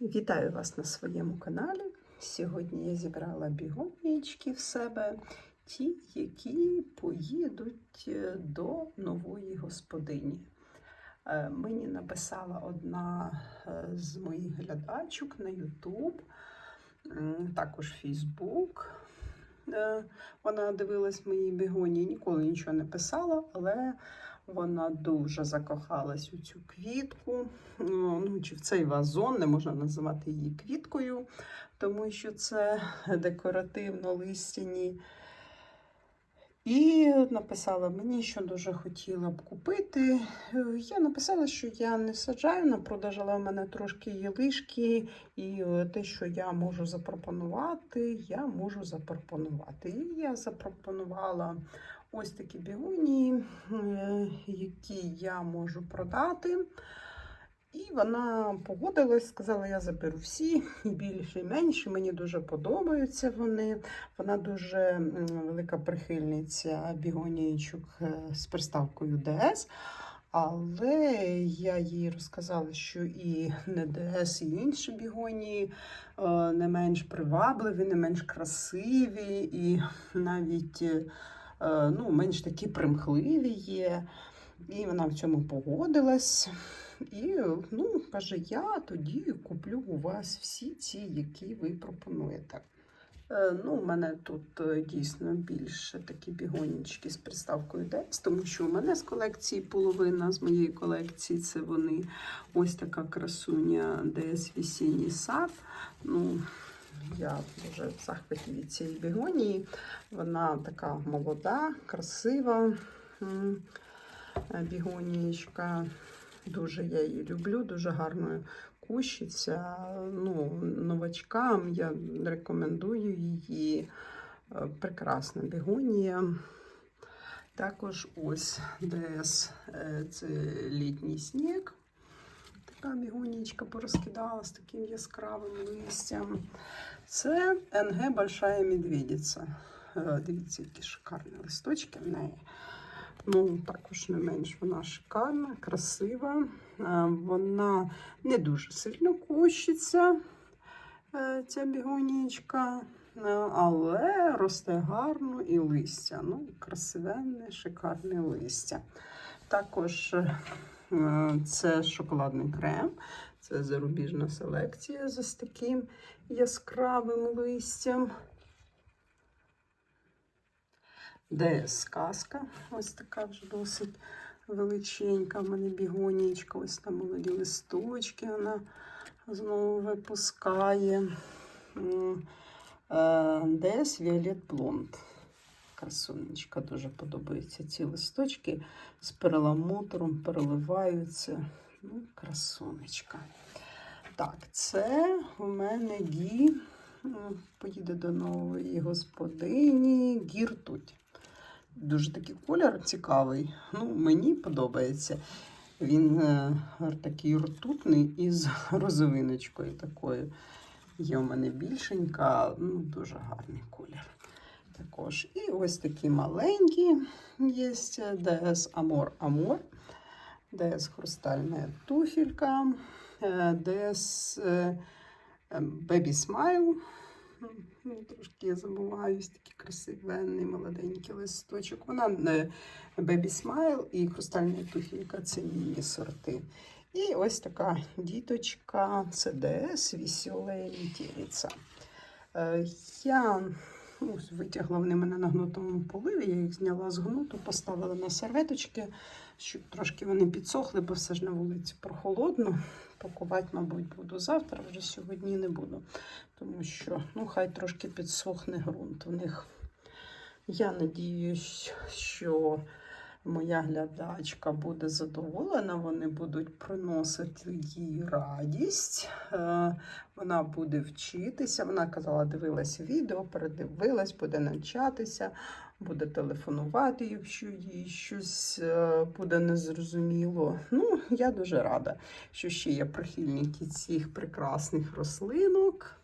Вітаю вас на своєму каналі. Сьогодні я зібрала бігонічки в себе, ті, які поїдуть е, до нової господині. Е, Мені написала одна е, з моїх глядачок на YouTube, також Facebook. Вона дивилась мої бігоні, ніколи нічого не писала, але вона дуже закохалась у цю квітку. Ну, чи в цей вазон, не можна називати її квіткою, тому що це декоративно листяні. І написала мені, що дуже хотіла б купити. Е, Я написала, що я не саджаю на продаж, але в мене трошки є лишки, і е, те, що я можу запропонувати, я можу запропонувати. І я запропонувала ось такі бігонії, е, які я можу продати. І вона погодилась, сказала, я заберу всі, і більше, і менше. Мені дуже подобаються вони. Вона дуже велика прихильниця бігонійчик е, з приставкою ДС. Але я їй розказала, що і не ДС, і інші бігонії е, не менш привабливі, не менш красиві, і навіть е, ну, менш такі примхливі є. І вона в цьому погодилась. І ну, каже, я тоді куплю у вас всі ці, які ви пропонуєте. Е, Ну, у мене тут е, дійсно більше такі бігонічки з приставкою DES, тому що у мене з колекції половина з моєї колекції це вони ось така красуня DS Весінній сад. Ну, я дуже в захваті від цієї бігонії. Вона така молода, красива бігонієчка. Дуже я її люблю, дуже гарно кущиться. Ну, новачкам я рекомендую її. Е, Прекрасна бігонія. Також ось ДС е, це літній сніг. Така бігонічка порозкидала з таким яскравим листям. Це НГ Большая Медведиця. Е, Дивіться, які шикарні листочки в неї. Ну, також не менш вона шикарна, красива. Е, Вона не дуже сильно кущиться, е, ця бігонічка, е, але росте гарно і листя. Ну, красивенне, шикарне листя. Також це шоколадний крем, це зарубіжна селекція з таким яскравим листям. Де сказка, ось така вже досить величенька. В мене бігонічка, ось там молоді листочки вона знову випускає. Е, Віолет Блонд. Красунечка дуже подобаються ці листочки з перламутром переливаються. Ну, красунечка. Так, це у мене гі. Поїде до нової господині Гіртуть. Дуже такий колір цікавий. Ну, мені подобається. Він е, такий ртутний із розовиночкою такою. Є у мене більшенька, ну, дуже гарний колір. Також. І ось такі маленькі є DS Amor Amor, DS хрустальна туфелька, е, DS е, е, Baby Smile. Ну, Трошки я забуваюсь, такий красивенний, молоденький листочок. Вона Baby Smile і хрустальна туфелька це її сорти. І ось така діточка CDS метелиця. Е, Я ну, витягла вони мене на гнутому поливі, я їх зняла з гнуту, поставила на серветочки, щоб трошки вони підсохли, бо все ж на вулиці прохолодно. Пакувати, мабуть, буду завтра, вже сьогодні не буду. Тому що ну, хай трошки підсохне ґрунт у них. Я надіюсь, що моя глядачка буде задоволена, вони будуть приносити їй радість. Е, Вона буде вчитися. Вона казала, дивилася відео, передивилась, буде навчатися, буде телефонувати, якщо їй щось е, буде незрозуміло. Ну, я дуже рада, що ще є прихильники цих прекрасних рослинок.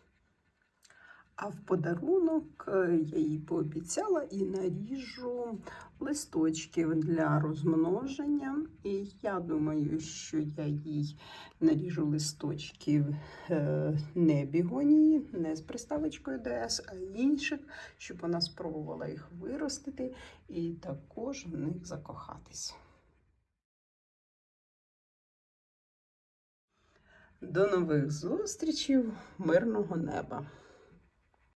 А в подарунок е, я їй пообіцяла і наріжу листочків для розмноження. І я думаю, що я їй наріжу листочків е, не бігонії, не з приставочкою ДС, а інших, щоб вона спробувала їх виростити і також в них закохатись. До нових зустрічей, мирного неба!